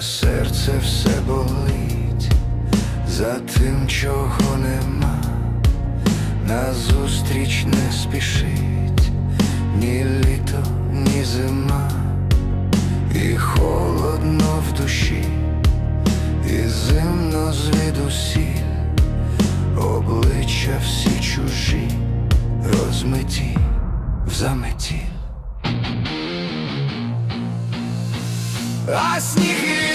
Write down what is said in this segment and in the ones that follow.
серце все болить за тим, чого нема, назустріч не спішить ні літо, ні зима, і холодно в душі, і зимно звідусіль, обличчя всі чужі, розмиті в заметі. А сніг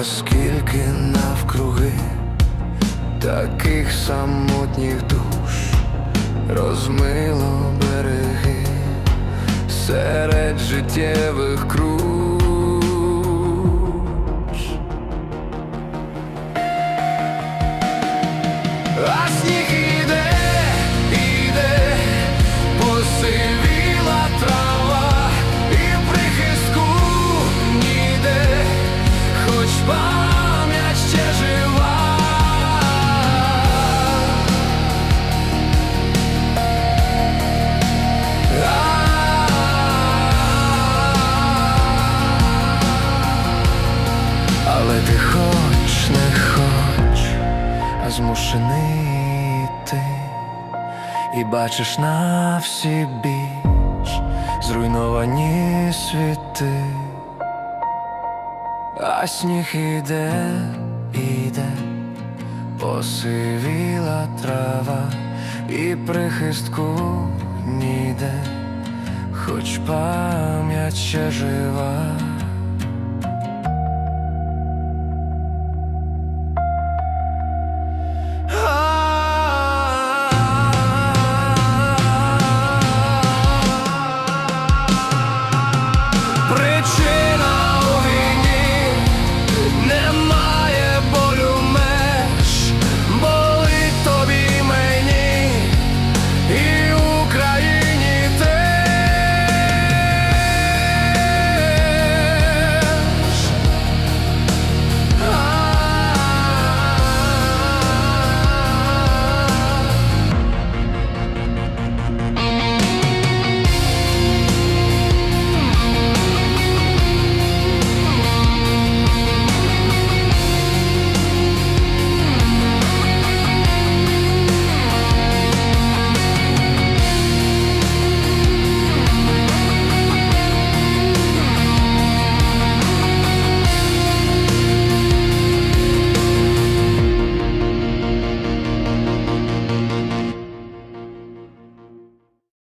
А скільки навкруги таких самотніх душ розмило береги серед життєвих круж. Пам'ять ще жива. Але ти хоч не хоч, а змушений йти І бачиш на всі біч зруйновані світи, а сніг іде, іде, посивіла трава, і прихистку ніде, хоч пам'ять ще жива.